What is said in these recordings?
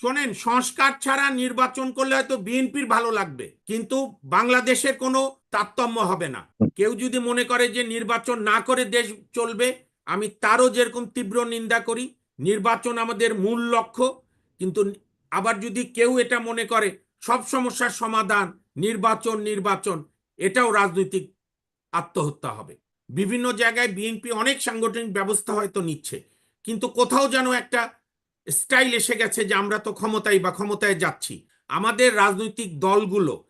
শোনেন, সংস্কার ছাড়া নির্বাচন করলে হয়তো বিএনপির ভালো লাগবে, কিন্তু বাংলাদেশের কোনো তারতম্য হবে না। কেউ যদি মনে করে যে নির্বাচন না করে দেশ চলবে, আমি তারও যেরকম তীব্র নিন্দা করি, নির্বাচন আমাদের মূল লক্ষ্য, কিন্তু আবার যদি কেউ এটা মনে করে, সব সমস্যার সমাধান, নির্বাচন নির্বাচন, এটাও রাজনৈতিক আত্মহত্যা হবে। বিভিন্ন জায়গায় বিএনপি অনেক সাংগঠনিক ব্যবস্থা হয়তো নিচ্ছে, কিন্তু কোথাও যেন একটা স্টাইল এসে গেছে যে আমরা তো ক্ষমতায় বা ক্ষমতায় যাচ্ছি। আমাদের রাজনৈতিক দলগুলো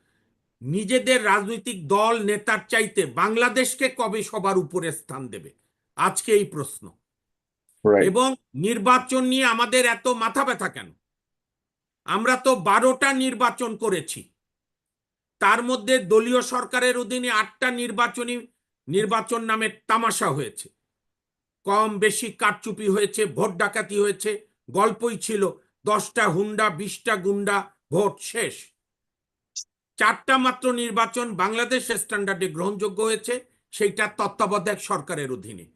নিজেদের রাজনৈতিক দল নেতার চাইতে বাংলাদেশকে কবে সবার উপরে স্থান দেবে? আজকে এই প্রশ্ন। এবং নির্বাচন নিয়ে আমাদের এত মাথা ব্যথা কেন? আমরা তো বারোটা নির্বাচন করেছি। তার মধ্যে দলীয় সরকারের অধীনে আটটা নির্বাচনী নির্বাচন নামে তামাশা হয়েছে। কম বেশি কারচুপি হয়েছে ভোট ডাকাতি হয়েছে গল্পই ছিল দশটা হুন্ডা, বিশটা গুন্ডা, ভোট শেষ। চারটা মাত্র নির্বাচন বাংলাদেশ স্ট্যান্ডার্ডে গ্রহণযোগ্য হয়েছে, সেইটা তত্ত্বাবধায়ক সরকারের অধীনে।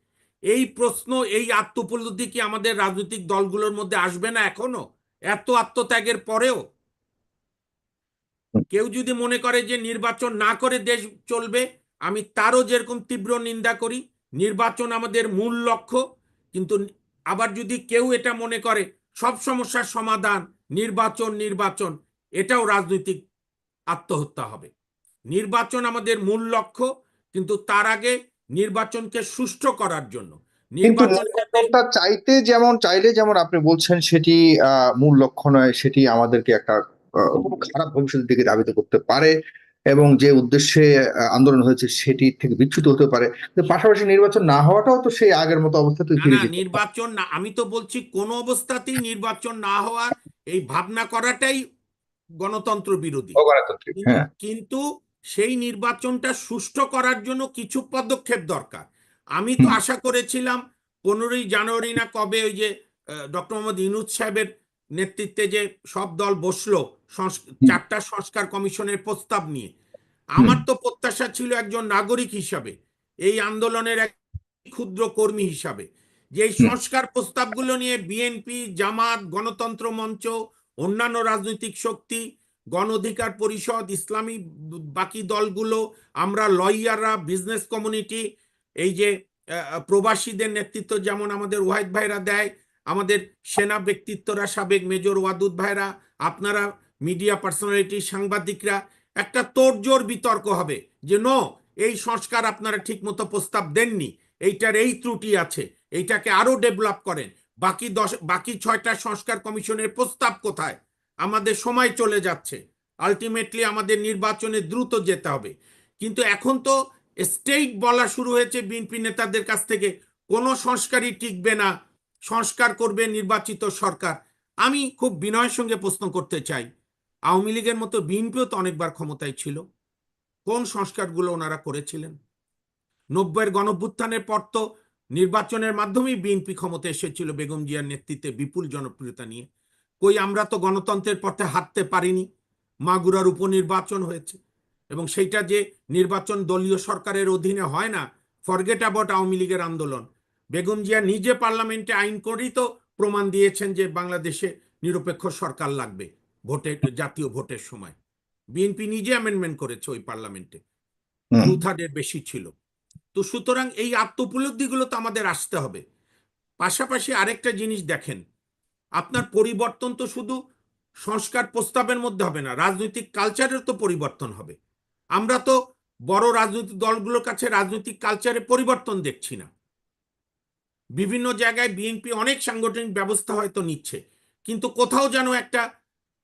এই প্রশ্ন, এই আত্মোপলব্ধি কি আমাদের রাজনৈতিক দলগুলোর মধ্যে আসবে না এখনও? এত আত্মত্যাগের পরেও? কেউ যদি মনে করে যে নির্বাচন না করে দেশ চলবে, আমি তারও যেরকম তীব্র নিন্দা করি, নির্বাচন আমাদের মূল লক্ষ্য, কিন্তু আবার যদি কেউ এটা মনে করে সব সমস্যার সমাধান নির্বাচন নির্বাচন এটাও রাজনৈতিক আত্মহত্যা হবে। নির্বাচন আমাদের মূল লক্ষ্য কিন্তু তার আগে নির্বাচনকে সুষ্ঠু করার জন্য। নির্বাচনটা চাইতে যেমন চাইলে যেমন আপনি বলছেন সেটি আহ, মূল লক্ষ্য নয় সেটি আমাদেরকে একটা খারাপ ভবিষ্যতের দিকে ধাবিত করতে পারে। এবং যে উদ্দেশ্যে আন্দোলন হয়েছে সেটি থেকে বিচ্যুত হতে পারে। পাশাপাশি নির্বাচন না হওয়াটাও তো সেই আগের মতো অবস্থাতে ফিরে। নির্বাচন না আমি তো বলছি কোন অবস্থাতেই নির্বাচন না হওয়ার এই ভাবনা করাটাই গণতন্ত্র বিরোধী। অগণতান্ত্রিক কিন্তু- হ্যাঁ। সেই নির্বাচনটা সুষ্ঠু করার জন্য কিছু পদক্ষেপ দরকার। আমি তো আশা করেছিলাম পনেরোই জানুয়ারি না কবে ওই যে ডক্টর মোহাম্মদ ইনুজ সাহেবের নেতৃত্বে যে সব দল বসল চারটা সংস্কার কমিশনের প্রস্তাব নিয়ে। আমার তো প্রত্যাশা ছিল একজন নাগরিক হিসাবে এই আন্দোলনের এক ক্ষুদ্র কর্মী হিসাবে। যে। সংস্কার প্রস্তাবগুলো নিয়ে বিএনপি জামাত গণতন্ত্র মঞ্চ অন্যান্য রাজনৈতিক শক্তি গণ অধিকার পরিষদ ইসলামী বাকি দলগুলো আমরা লয়াররা বিজনেস কমিউনিটি এই যে প্রবাসীদের নেতৃত্ব যেমন আমাদের ওয়াহিদ ভাইরা দেয় আমাদের সেনা ব্যক্তিত্বরা, সাবেক মেজর ওয়াদুদ ভাইরা, আপনারা মিডিয়া পার্সোনালিটি, সাংবাদিকরা, একটা তোড়জোড় বিতর্ক হবে যে, ন, এই সংস্কার আপনারা ঠিকমতো প্রস্তাব দেননি। এইটার এই ত্রুটি আছে। এইটাকে আরও ডেভেলপ করেন। বাকি দশ, বাকি ছয়টা সংস্কার কমিশনের প্রস্তাব কোথায়? আমাদের সময় চলে যাচ্ছে। আলটিমেটলি আমাদের নির্বাচনে দ্রুত যেতে হবে। কিন্তু এখন তো স্টেট বলা শুরু হয়েছে বিএনপি নেতাদের কাছ থেকে। কোনো সংস্কারই টিকবে না। সংস্কার করবে নির্বাচিত সরকার। আমি খুব বিনয়ের সঙ্গে প্রশ্ন করতে চাই। আওয়ামী লীগের মতো বিএনপিও তো অনেকবার ক্ষমতায় ছিল। কোন সংস্কারগুলো ওনারা করেছিলেন? নব্বইয়ের গণভ্যুত্থানের পর তো নির্বাচনের মাধ্যমেই বিএনপি ক্ষমতা এসেছিল বেগম জিয়ার নেতৃত্বে বিপুল জনপ্রিয়তা নিয়ে। কই আমরা তো গণতন্ত্রের পথে হাঁটতে পারিনি। মাগুরার উপনির্বাচন হয়েছে এবং সেইটা যে নির্বাচন দলীয় সরকারের অধীনে হয় না ফরগেট অ্যাবাউট আওয়ামী লীগের আন্দোলন। বেগম জিয়া নিজে পার্লামেন্টে আইন করেই তো প্রমাণ দিয়েছেন যে বাংলাদেশে নিরপেক্ষ সরকার লাগবে ভোটের জাতীয় ভোটের সময়। বিএনপি নিজে অ্যামেন্ডমেন্ট করেছে ওই পার্লামেন্টে। টু থার্ডের বেশি ছিল। তো সুতরাং এই আত্মোপলব্ধিগুলো তো আমাদের আসতে হবে। পাশাপাশি আরেকটা জিনিস দেখেন আপনার পরিবর্তন তো শুধু সংস্কার প্রস্তাবের মধ্যে হবে না রাজনৈতিক কালচারের তো পরিবর্তন হবে। আমরা তো বড় রাজনৈতিক দলগুলোর কাছে রাজনৈতিক কালচারে পরিবর্তন দেখছি না। বিভিন্ন জায়গায় বিএনপি অনেক সাংগঠনিক ব্যবস্থা হয়তো নিচ্ছে, কিন্তু কোথাও যেন একটা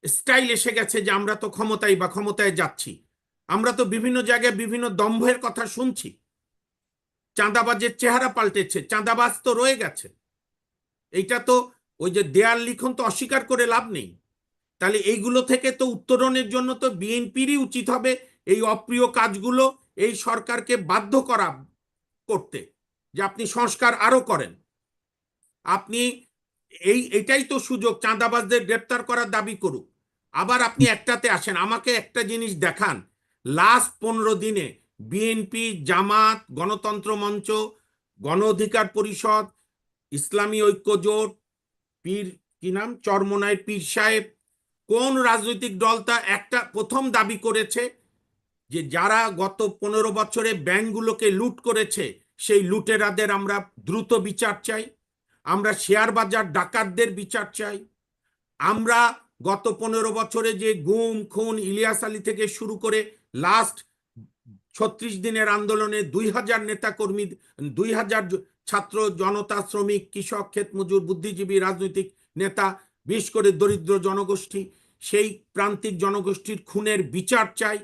স্টাইল এসে গেছে যে আমরা তো ক্ষমতায় বা ক্ষমতায় যাচ্ছি। আমরা তো বিভিন্ন জায়গায় বিভিন্ন দম্ভের কথা শুনছি। চাঁদাবাজের চেহারা পাল্টেছে, চাঁদাবাজ তো রয়ে গেছে। এইটা তো ওই যে দেয়াল লিখন তো অস্বীকার করে লাভ নেই। তাহলে এইগুলো থেকে তো উত্তরণের জন্য তো বিএনপিরই উচিত হবে এই অপ্রিয় কাজগুলো এই সরকারকে বাধ্য করা করতে। যে আপনি সংস্কার আরও করেন। আপনি এই, এটাই তো সুযোগ, চাঁদাবাজদের গ্রেপ্তার করার দাবি করুক। আবার আপনি একটাতে আসেন, আমাকে একটা জিনিস দেখান। লাস্ট পনেরো দিনে বিএনপি, জামাত, গণতন্ত্র মঞ্চ, গণ অধিকার পরিষদ, ইসলামী ঐক্য জোট, পীর, কি নাম? চরমনায়ের পীর সাহেব, কোন রাজনৈতিক দল তা একটা প্রথম দাবি করেছে যে যারা গত পনেরো বছরে ব্যাংকগুলোকে লুট করেছে সেই লুটেরাদের আমরা দ্রুত বিচার চাই আমরা শেয়ার বাজার ডাকাতদের বিচার চাই। আমরা গত পনেরো বছরে যে গুম খুন ইলিয়াস আলী থেকে শুরু করে লাস্ট ছত্রিশ দিনের আন্দোলনে দুই হাজার নেতাকর্মী দুই হাজার ছাত্র জনতা শ্রমিক কৃষক ক্ষেত মজুর বুদ্ধিজীবী রাজনৈতিক নেতা বিশেষ করে দরিদ্র জনগোষ্ঠী সেই প্রান্তিক জনগোষ্ঠীর খুনের বিচার চাই।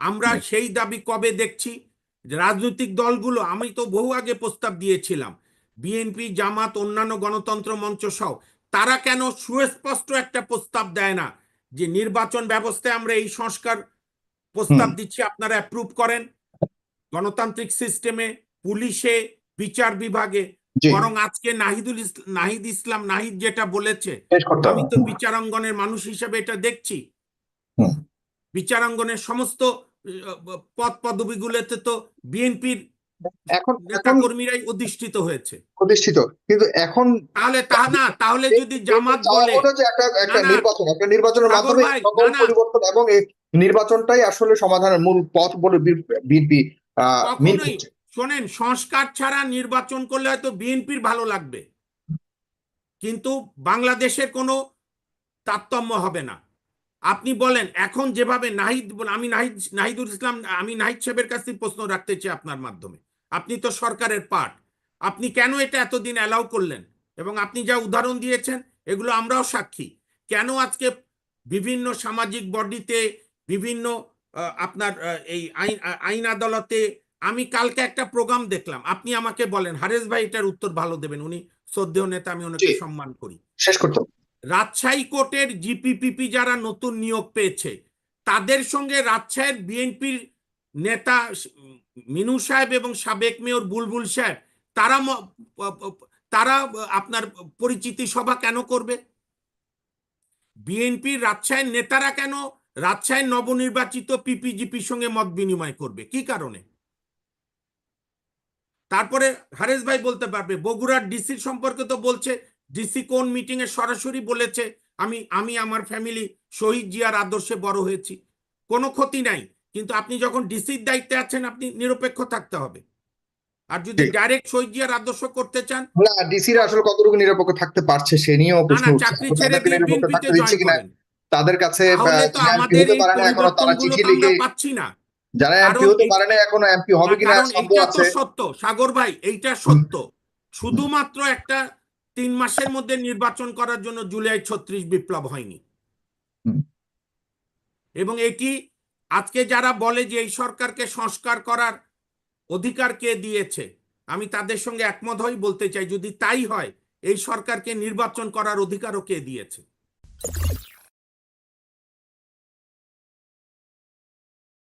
আমরা সেই দাবি কবে দেখছি? রাজনৈতিক দলগুলো আমি তো বহু আগে প্রস্তাব দিয়েছিলাম বিএনপি জামাত অন্যান্য গণতন্ত্র মঞ্চ সহ তারা কেন সুস্পষ্ট একটা প্রস্তাব দেয় না যে নির্বাচন ব্যবস্থায় আমরা এই সংস্কার প্রস্তাব দিচ্ছি আপনারা অ্যাপ্রুভ করেন? গণতান্ত্রিক সিস্টেমে পুলিশে বিচার বিভাগে বরং আজকে নাহিদুল ইসলাম নাহিদ ইসলাম নাহিদ যেটা বলেছে আমি তো বিচারাঙ্গনের মানুষ হিসেবে এটা দেখছি। বিচারাঙ্গনের সমস্ত পদ পদবিগুলোতে তো বিএনপির এখন নেতা কর্মীরাই অধিষ্ঠিত হয়েছে। প্রতিষ্ঠিত কিন্তু এখন তাহলে তা না তাহলে যদি জামাত বলে একটা। নির্বাচন একটা নির্বাচনের মাধ্যমে। পরিবর্তন এবং নির্বাচনটাই আসলে সমাধানের মূল পথ বলে বিএনপি শোনেন সংস্কার ছাড়া নির্বাচন করলে হয়তো বিএনপির ভালো লাগবে। কিন্তু বাংলাদেশের কোনো তারতম্য হবে না। আপনি বলেন এখন যেভাবে নাহিদ বল- আমি নাহিদ নাহিদুল ইসলাম আমি নাহিদ সাহেবের কাছ থেকে প্রশ্ন রাখতে চাই আপনার মাধ্যমে। আপনি তো সরকারের পার্ট। আপনি কেন এটা এতদিন অ্যালাউ করলেন? এবং আপনি যা উদাহরণ দিয়েছেন এগুলো আমরাও সাক্ষী। কেন আজকে বিভিন্ন সামাজিক বডিতে বিভিন্ন আপনার এই আইন আইন আদালতে আমি কালকে একটা প্রোগ্রাম দেখলাম। আপনি আমাকে বলেন হারেস ভাই এটার উত্তর ভালো দেবেন। উনি শ্রদ্ধেয় নেতা আমি ওনাকে সম্মান করি। শেষ করতে হবে। রাজশাহী কোর্টের জিপিপিপি যারা নতুন নিয়োগ পেয়েছে, তাদের সঙ্গে রাজশাহীর বিএনপির নেতা মিনু সাহেব এবং সাবেক মেয়র বুলবুল সাহেব তারা তারা আপনার পরিচিতি সভা কেন করবে? বিএনপির রাজশাহীর নেতারা কেন রাজশাহীর নবনির্বাচিত পিপিজিপির সঙ্গে মত বিনিময় করবে? কি কারণে? তারপরে হারেস ভাই বলতে পারবে, বগুড়ার ডিসির সম্পর্কে তো বলছে ডিসি কোন মিটিং এ সরাসরি বলেছে আমি আমি আমার ফ্যামিলি শহীদ জিয়ার আদর্শে বড় হয়েছি। কোনো ক্ষতি নাই কিন্তু আপনি যখন ডিসির দায়িত্বে আছেন আপনি নিরপেক্ষ থাকতে হবে। আর যদি ডাইরেক্ট শহীদ জিয়ার আদর্শ করতে চান না ডিসিরা আসলে কতটুকু নিরপেক্ষ থাকতে পারছে সে নিয়েও প্রশ্ন উঠছে। চাকরি ছেড়ে দিচ্ছে কিনা তাদের কাছে হতে পারে না এখনও তারা চিঠি লিখে পাচ্ছি না। যারা এমপি হতে পারে না এখনও এমপি হবে কিনা সন্দেহ আছে। সত্য। সাগর ভাই এইটা সত্য। শুধুমাত্র একটা তিন মাসের মধ্যে নির্বাচন করার জন্য জুলাই ছত্রিশ বিপ্লব হয়নি। এবং এটি আজকে যারা বলে যে এই সরকারকে সংস্কার করার অধিকার কে দিয়েছে আমি তাদের সঙ্গে একমত হই বলতে চাই যদি তাই হয় এই সরকারকে নির্বাচন করার অধিকারও কে দিয়েছে?